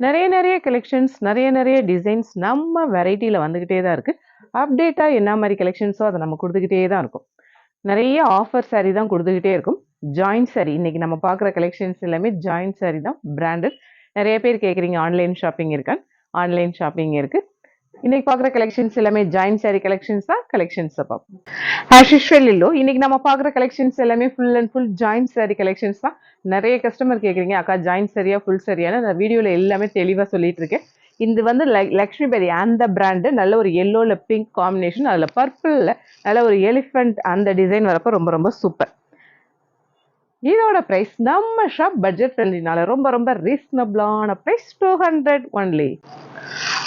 நிறைய நிறைய கலெக்ஷன்ஸ் நிறைய நிறைய டிசைன்ஸ் நம்ம வெரைட்டியில் வந்துக்கிட்டே தான் இருக்குது அப்டேட்டாக என்ன மாதிரி கலெக்ஷன்ஸோ அதை நம்ம கொடுத்துக்கிட்டே தான் இருக்கும். நிறைய ஆஃபர் சாரீ தான் கொடுத்துக்கிட்டே இருக்கும். ஜாயின்ட் saree இன்றைக்கி நம்ம பார்க்குற கலெக்ஷன்ஸ் எல்லாமே ஜாயின்ட் சாரீ தான் பிராண்டட் நிறைய பேர் கேட்குறீங்க ஆன்லைன் ஷாப்பிங் இருக்கான்னு ஆன்லைன் ஷாப்பிங் இருக்குது இன்னைக்கு பார்க்குற கலெக்ஷன்ஸ் எல்லாமே ஜாயின் சாரி கலெக்ஷன்ஸ் தான் கலெக்ஷன்ஸ் பார்ப்போம் ஆஸ் இல்லோ இன்னைக்கு நம்ம பார்க்குற கலெக்ஷன்ஸ் எல்லாமே full and full joint sari collections தான். நிறைய கஸ்டமர் கேட்குறீங்க அக்கா ஜாயின் சரியா ஃபுல் சரியான நான் வீடியோவில் எல்லாமே தெளிவாக சொல்லிட்டு இருக்கேன். இது வந்து லக்ஷ்மி பெரி அந்த பிராண்டு நல்ல ஒரு எல்லோவில் பிங்க் காம்பினேஷன் அதில் பர்பிளில் நல்ல ஒரு எலிஃபண்ட் அந்த டிசைன் வரப்போ ரொம்ப ரொம்ப சூப்பர் இதோட ப்ரைஸ் நம்ம ஷாப் பட்ஜெட் ஃப்ரெண்ட்லினால ரொம்ப ரொம்ப ரீசனபிளான ப்ரைஸ் டூ ஹண்ட்ரட் ஒன்லி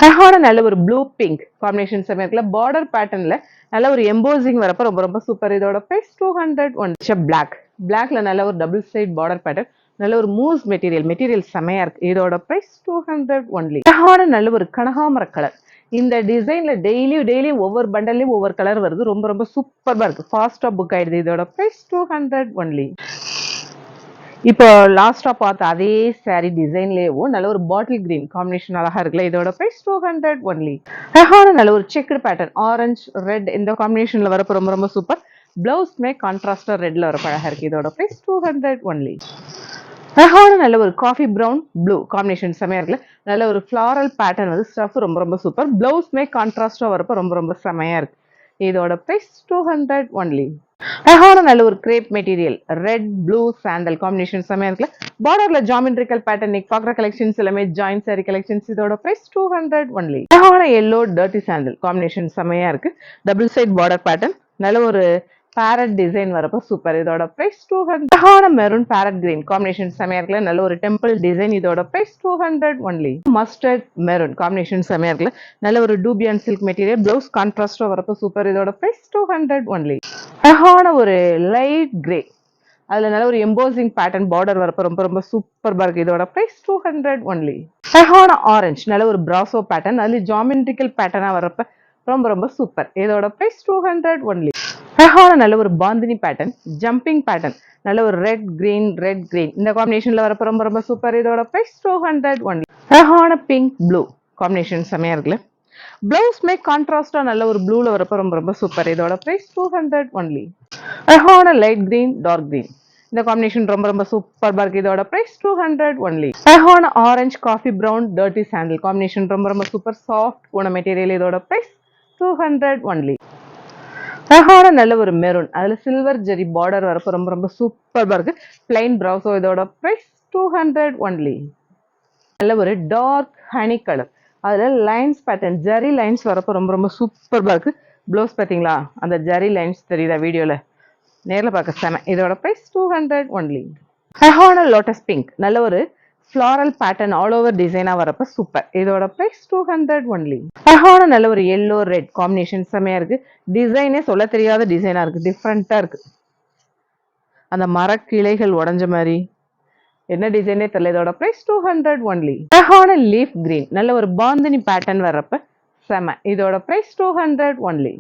அழகான நல்ல ஒரு ப்ளூ பிங்க் காம்பினேஷன் சமயத்தில் பார்டர் பேட்டர்னில் நல்ல ஒரு எம்போசிங் வரப்போ ரொம்ப ரொம்ப சூப்பர் இதோட price two hundred one black பிளாக்ல நல்ல ஒரு டபுள் சைட் பார்டர் பேட்டர்ன் நல்ல ஒரு மூஸ் மெட்டீரியல் மெட்டீரியல் செமையா இருக்கு. இதோட ப்ரைஸ் டூ ஹண்ட்ரட் ஒன்லி அழகான நல்ல ஒரு கனகாமர கலர் இந்த டிசைன்ல டெய்லி டெய்லி ஒவ்வொரு பண்டல்லையும் ஒவ்வொரு கலர் வருது. ரொம்ப ரொம்ப சூப்பராக இருக்கு. ஃபாஸ்டா புக் ஆயிடுது. இதோட ப்ரைஸ் டூ ஹண்ட்ரட் ஒன்லி இப்போ லாஸ்ட்டாக பார்த்த அதே saree டிசைன்லேயும் நல்ல ஒரு பாட்டில் கிரீன் காம்பினேஷன் அழகாக இருக்குல்ல இதோட ப்ரைஸ் டூ ஹண்ட்ரட் ஒன்லி அழகான நல்ல ஒரு செக்குடு பேட்டர்ன் ஆரஞ்சு ரெட் இந்த காம்பினேஷனில் வரப்போ ரொம்ப ரொம்ப சூப்பர் பிளவுஸ்மே கான்ட்ராஸ்டாக ரெட்டில் வர அழகாக இருக்குது இதோட ப்ரைஸ் டூ ஹண்ட்ரட் ஒன்லி அழகான நல்ல ஒரு காஃபி ப்ரௌன் ப்ளூ காம்பினேஷன் செமையாக இருக்குல்ல நல்ல ஒரு ஃப்ளாரல் பேட்டர்ன் வந்து ஸ்டஃப் ரொம்ப ரொம்ப சூப்பர் பிளவுஸ்மே கான்ட்ராஸ்டாக வரப்போ ரொம்ப ரொம்ப செமையாக இருக்குது இதோட ப்ரைஸ் டூ ஹண்ட்ரட் ஒன்லி அழகான நல்ல ஒரு crepe material red blue sandal combination செம்மையா இருக்குல்ல? பார்டர்ல ஜாமெட்ரிக்கல் பேட்டர்ன் நீங்க பாக்குற கலெக்ஷன்ஸ் எல்லாமே ஜாயின் சாரி கலெக்ஷன்ஸ் இதோட பிரைஸ் டூ ஹண்ட்ரட் ஒன்லி அழகான எல்லோ டர்ட்டி சாண்டல் காம்பினேஷன் செம்மையா இருக்கு. டபுள் சைட் பார்டர் பேட்டர்ன் நல்ல ஒரு பேரட் டிசைன் வரப்போ சூப்பர் இதோட price two hundred maroon parrot green combination செமையா இருக்குல்ல? நல்ல ஒரு டெம்பிள் டிசைன் இதோட price two hundred only mustard maroon combination செமையா இருக்குல்ல? நல்ல ஒரு டூபியான் சில்க் மெட்டீரியல் பிளவுஸ் கான்ட்ராஸ்டோ வரப்போ சூப்பர் இதோட ப்ரைஸ் டூ ஹண்ட்ரட் ஒன்லி அழகான ஒரு லைட் கிரே அதுல நல்ல ஒரு எம்போசிங் பேட்டர்ன் பார்டர் வரப்போ ரொம்ப ரொம்ப சூப்பர் இருக்குது இதோட ப்ரைஸ் டூ ஹண்ட்ரட் ஒன்லி அழகான ஆரஞ்சு நல்ல ஒரு பிராசோ பேட்டர்ன் அதுல ஜாமெண்ட்ரிக்கல் பேட்டர்னா வரப்போ ரொம்ப ரொம்ப சூப்பர் இதோட ப்ரைஸ் டூ ஹண்ட்ரட் ஒன்லி அழகான நல்ல ஒரு பாந்தினி பேட்டர்ன் ஜம்பிங் பேட்டர்ன் நல்ல ஒரு ரெட் கிரீன் ரெட் கிரீன் இந்த காம்பினேஷன்ல வரப்ப ரொம்ப ரொம்ப சூப்பர் இதோட பிரைஸ் டூ ஹண்ட்ரட் ஒன்லி அழகான பிங்க் ப்ளூ காம்பினேஷன் செமையா இருக்குல்ல? பிளவுஸ்மே கான்ட்ராஸ்டா நல்ல ஒரு ப்ளூல வரப்ப ரொம்ப ரொம்ப சூப்பர் இதோட பிரைஸ் டூ ஹண்ட்ரட் ஒன்லி அழகான லைட் கிரீன் டார்க் கிரீன் இந்த காம்பினேஷன் ரொம்ப ரொம்ப சூப்பர் இருக்கு. இதோட பிரைஸ் டூ ஹண்ட்ரட் ஒன்லி அழகான orange coffee brown dirty sandal combination ரொம்ப ரொம்ப சூப்பர் சாஃப்ட் போன மெட்டீரியல் இதோட பிரைஸ் டூ ஹண்ட்ரட் ஒன்லி அழகான நல்ல ஒரு மெரூன் அதில் சில்வர் ஜெரி பார்டர் வரப்போ ரொம்ப ரொம்ப சூப்பர் இருக்குது பிளைன் ப்ரௌசோ இதோட ப்ரைஸ் டூ ஹண்ட்ரட் ஒன்லி நல்ல ஒரு டார்க் ஹனி கலர் அதில் லைன்ஸ் பேட்டர்ன் ஜரி லைன்ஸ் வரப்போ ரொம்ப ரொம்ப சூப்பராக இருக்குது ப்ளவுஸ் பார்த்தீங்களா அந்த ஜரி லைன்ஸ் தெரியுதா வீடியோவில் நேரில் பார்க்க செம. இதோட ப்ரைஸ் டூ ஹண்ட்ரட் ஒன்லி அழகான லோட்டஸ் பிங்க் நல்ல ஒரு ஃப்ளாரல் பேட்டர்ன் ஆல் ஓவர் டிசைனாக வரப்ப சூப்பர் இதோட ப்ரைஸ் டூ ஹண்ட்ரட் ஒன்லி அழகான நல்ல ஒரு எல்லோ ரெட் காம்பினேஷன் செம்மையாக இருக்கு. டிசைனே சொல்ல தெரியாத டிசைனாக இருக்கு. டிஃப்ரெண்ட்டாக இருக்கு. அந்த மரக்கிளைகள் உடைஞ்ச மாதிரி. என்ன டிசைனே தெரியல. இதோட ப்ரைஸ் டூ ஹண்ட்ரட் ஒன்லி அழகான லீஃப் கிரீன் நல்ல ஒரு பாந்தினி பேட்டர்ன் வர்றப்ப செம. இதோட ப்ரைஸ் டூ ஹண்ட்ரட் ஒன்லி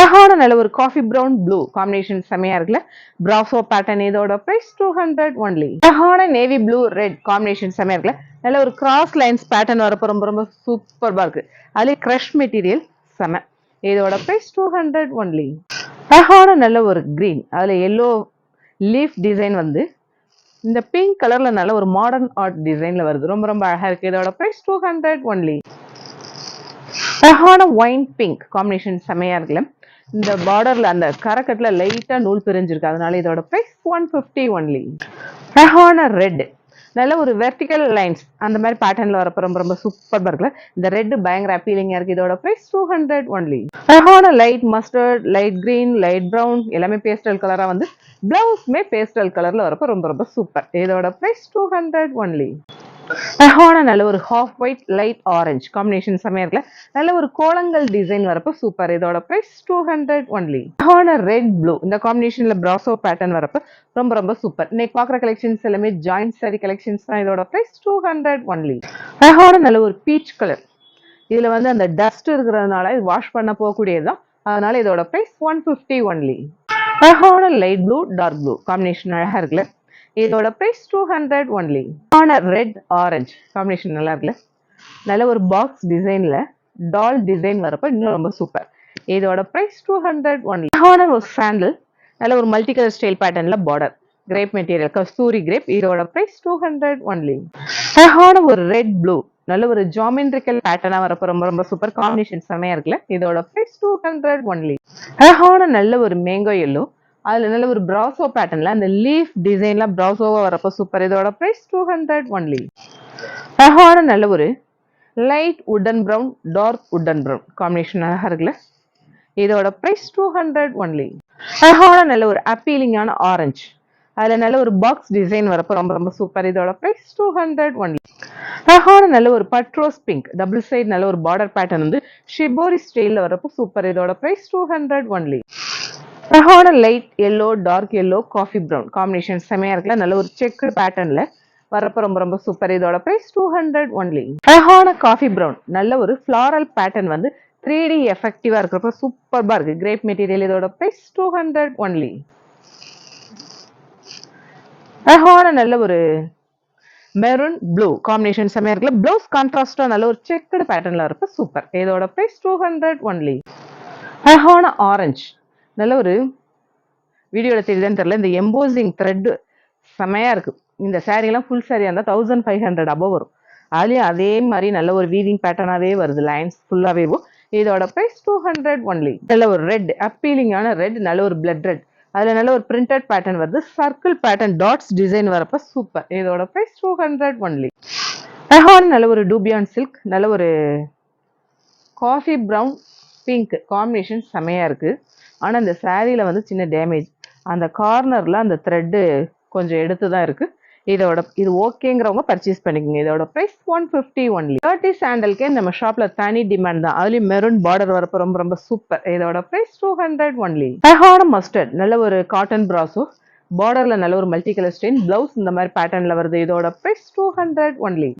அழகான நல்ல ஒரு காஃபி ப்ரௌன் ப்ளூ காம்பினேஷன் செமையா இருக்குல்ல? பிராசோ பேட்டர்ன் இதோட பிரைஸ் டூ ஹண்ட்ரட் ஒன்லி அழகான நேவி ப்ளூ ரெட் காம்பினேஷன் செமையா இருக்குல்ல? நல்ல ஒரு கிராஸ் லைன்ஸ் பேட்டர்ன் வரப்போ ரொம்ப ரொம்ப சூப்பர்பா இருக்கு. அதுலேயே க்ரஷ் மெட்டீரியல் செம. இதோட பிரைஸ் டூ ஹண்ட்ரட் ஒன்லி அழகான நல்ல ஒரு கிரீன் அதுல எல்லோ லீஃப் டிசைன் வந்து இந்த பிங்க் கலர்ல நல்ல ஒரு மாடர்ன் ஆர்ட் டிசைன்ல வருது. ரொம்ப ரொம்ப அழகா இருக்கு. இதோட பிரைஸ் டூ ஹண்ட்ரட் ஒன்லி அழகான ஒயின் பிங்க் காம்பினேஷன் செமையா இருக்குல்ல? இந்த பார்டர்ல அந்த கரக்கட்டுல லைட்டா நூல் பிரிஞ்சிருக்கு. அதனால இதோட பிரைஸ் ஒன் ஃபிஃப்டி ஒன்லி அழகான ரெட் நல்ல ஒரு வெர்டிக்கல் லைன்ஸ் அந்த மாதிரி பேட்டர்ன்ல வரப்ப ரொம்ப ரொம்ப சூப்பர் இருக்குல்ல? இந்த ரெட் பயங்கர அப்பீலிங்கா இருக்கு. இதோட பிரைஸ் டூ ஹண்ட்ரட் ஒன்லி அழகான light mustard light green light brown எல்லாமே பேஸ்டல் கலரா வந்து பிளவுஸ்மே பேஸ்டல் கலர்ல வரப்ப ரொம்ப ரொம்ப சூப்பர் இதோட பிரைஸ் டூ ஹண்ட்ரட் ஒன்லி அழகான நல்ல ஒரு half white light orange combination செம்மையா இருக்குல்ல நல்ல ஒரு கோலங்கள் டிசைன் வரப்போ சூப்பர் இதோட பிரைஸ் டூ ஹண்ட்ரட் ஒன்லி அழகான ரெட் ப்ளூ இந்த காம்பினேஷன்ல ப்ராசோ பேட்டர்ன் வரப்போ ரொம்ப ரொம்ப சூப்பர் இன்னைக்கு பார்க்குற கலெக்ஷன்ஸ் எல்லாமே ஜாயிண்ட் சாரி கலெக்ஷன்ஸ் தான். இதோட பிரைஸ் டூ ஹண்ட்ரட் ஒன்லி அழகான நல்ல ஒரு பீச் கலர் இதுல வந்து அந்த டஸ்ட் இருக்கிறதுனால இது வாஷ் பண்ண போகக்கூடியது தான். அதனால இதோட பிரைஸ் ஒன் ஃபிஃப்டி ஒன்லி அழகான light blue dark blue combination அழகா இருக்குல்ல. இதோட ப்ரைஸ் டூ ஹண்ட்ரட் ஒன்லி ஆன ரெட் ஆரஞ்சு காம்பினேஷன் நல்லா இருக்குல்ல? நல்ல ஒரு பாக்ஸ் டிசைன்ல டால் டிசைன் வரப்போ இன்னும் ரொம்ப சூப்பர் இதோட ப்ரைஸ் டூ ஹண்ட்ரட் ஒன்லி ஆன ஒரு சாண்டில் நல்ல ஒரு மல்டி கலர் ஸ்டைல் பேட்டர்ன்ல border crepe material Kasturi crepe இதோட ப்ரைஸ் டூ ஹண்ட்ரட் ஒன்லி அழகான ஒரு ரெட் ப்ளூ நல்ல ஒரு ஜாமெண்ட்ரிக்கல் பேட்டர்னா வரப்போ ரொம்ப ரொம்ப சூப்பர் காம்பினேஷன் செமையாக இருக்குல்ல? இதோட ப்ரைஸ் டூ ஹண்ட்ரட் ஒன்லி அழகான நல்ல ஒரு மேங்கோ எல்லோ அதுல நல்ல ஒரு ப்ராசோ பேட்டர்ன்ல அந்த லீஃப் டிசைன்லாம் ப்ராசோவா வரப்போ சூப்பர் இதோட ப்ரைஸ் டூ ஹண்ட்ரட் ஒன்லி அழகான நல்ல ஒரு light wooden brown dark wooden brown combination அழகாக இருக்குல்ல? இதோட ப்ரைஸ் டூ ஹண்ட்ரட் ஒன்லி அழகான நல்ல ஒரு அப்பீலிங்கான ஆரஞ்சு அதுல நல்ல ஒரு பாக்ஸ் டிசைன் வரப்போ ரொம்ப ரொம்ப சூப்பர் இதோட ப்ரைஸ் டூ ஹண்ட்ரட் ஒன்லி அழகான நல்ல ஒரு பட்ரோஸ் பிங்க் டபுள் சைடு நல்ல ஒரு பார்டர் பேட்டர்ன் வந்து ஷிபோரி ஸ்டைலில் வரப்போ சூப்பர் இதோட price two hundred only ரஹான light yellow dark yellow coffee brown combination செமையாக இருக்குல்ல? நல்ல ஒரு செக்குடு பேட்டர்னில் வரப்ப ரொம்ப ரொம்ப சூப்பர் இதோட ப்ரைஸ் டூ ஹண்ட்ரட் ஒன்லி அழகான காஃபி ப்ரௌன் நல்ல ஒரு ஃப்ளாரல் பேட்டர்ன் வந்து த்ரீ டி எஃபெக்டிவாக இருக்கிறப்ப சூப்பர்பாக இருக்கு. கிரேப் மெட்டீரியல் இதோட ப்ரைஸ் டூ ஹண்ட்ரட் ஒன்லி அழகான நல்ல ஒரு மெரூன் ப்ளூ காம்பினேஷன் செம்மையாக இருக்குல்ல? ப்ளவுஸ் கான்ட்ராஸ்டாக நல்ல ஒரு செக்குடு பேட்டர்னில் இருப்ப சூப்பர் இதோட ப்ரைஸ் டூ ஹண்ட்ரட் ஒன்லி அழகான ஆரஞ்சு நல்ல ஒரு வீடியோவில் தெரியுதுன்னு தெரில இந்த எம்போசிங் த்ரெட்டு செமையாக இருக்குது இந்த சாரீலாம் ஃபுல் சாரியாக இருந்தால் தௌசண்ட் ஃபைவ் ஹண்ட்ரட் அபவ் வரும். அதுலேயும் அதே மாதிரி நல்ல ஒரு வீவிங் பேட்டர்னாகவே வருது. லைன்ஸ் ஃபுல்லாகவே இதோட ப்ரைஸ் டூ ஹண்ட்ரட் ஒன்லி நல்ல ஒரு ரெட் அப்பீலிங்கான ரெட் நல்ல ஒரு பிளட் ரெட் அதில் நல்ல ஒரு பிரிண்டட் பேட்டர்ன் வருது. சர்க்கிள் பேட்டர்ன் டாட்ஸ் டிசைன் வரப்போ சூப்பர் இதோட ப்ரைஸ் டூ ஹண்ட்ரட் ஒன்லி அழகான நல்ல ஒரு டூபியான் சில்க் நல்ல ஒரு காஃபி ப்ரௌன் பிங்க் காம்பினேஷன் செமையாக இருக்குது ஆனால் இந்த சாரியில் வந்து சின்ன டேமேஜ் அந்த கார்னரில் அந்த த்ரெட்டு கொஞ்சம் எடுத்து தான் இருக்குது இதோட இது ஓகேங்கிறவங்க பர்ச்சேஸ் பண்ணிக்கோங்க. இதோட price one fifty only thirty சாண்டல்கே நம்ம ஷாப்பில் தனி டிமாண்ட் தான். அதுலேயும் மெரூன் பார்டர் வரப்போ ரொம்ப ரொம்ப சூப்பர் இதோட ப்ரைஸ் டூ ஹண்ட்ரட் ஒன்லி அழகான மஸ்டர்ட் நல்ல ஒரு காட்டன் ப்ராஸோ பார்டர்ல நல்ல ஒரு மல்டி கலர் ஸ்டைல் பிளவுஸ் இந்த மாதிரி பேட்டர்ன்ல வருது. இதோட ப்ரைஸ் டூ ஹண்ட்ரட் ஒன்லி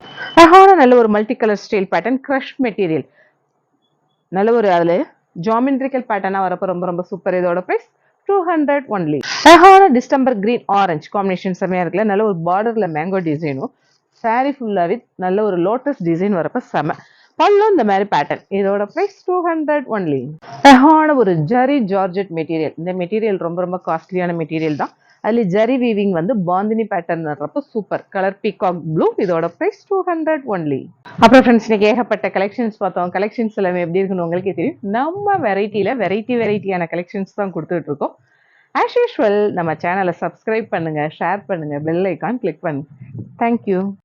அழகான நல்ல ஒரு multi colour style pattern crush material நல்ல ஒரு அதில் ஜாமெண்ட்ரிக்கல் பேட்டர்னாக வரப்போ ரொம்ப ரொம்ப சூப்பர் இதோட ப்ரைஸ் டூ ஹண்ட்ரட் ஒன்லி அழகான டிஸ்டம்பர் கிரீன் ஆரஞ்ச் காம்பினேஷன் செம்மையாக இருக்குல்ல? நல்ல ஒரு பார்டரில் மேங்கோ டிசைனும் சாரி ஃபுல்லாகவே நல்ல ஒரு லோட்டஸ் டிசைன் வரப்போ செம. பல்லும் இந்த மாதிரி பேட்டர்ன் இதோட ப்ரைஸ் டூ ஹண்ட்ரட் ஒன்லி அழகான ஒரு ஜரி ஜார்ஜெட் மெட்டீரியல் இந்த மெட்டீரியல் ரொம்ப ரொம்ப காஸ்ட்லியான மெட்டீரியல் தான். அதில் ஜரி வீவிங் வந்து பாந்தினி பேட்டர்ன் வர்றப்போ சூப்பர் கலர் பீகாக் ப்ளூ இதோட ப்ரைஸ் டூ ஹண்ட்ரட் ஒன்லி அப்புறம் ஃப்ரெண்ட்ஸ் இன்றைக்கி ஏகப்பட்ட கலெக்ஷன்ஸ் பார்த்தோம். கலெக்ஷன்ஸ் எல்லாமே எப்படி இருக்குன்னு உங்களுக்கே தெரியும். நம்ம வெரைட்டியில் வெரைட்டி வெரைட்டியான கலெக்ஷன்ஸ் தான் கொடுத்துட்ருக்கோம் ஆஸ் யூஷுவல் நம்ம சேனலை சப்ஸ்கிரைப் பண்ணுங்கள் ஷேர் பண்ணுங்கள் பெல் ஐக்கான் கிளிக் பண்ணுங்கள் தேங்க்யூ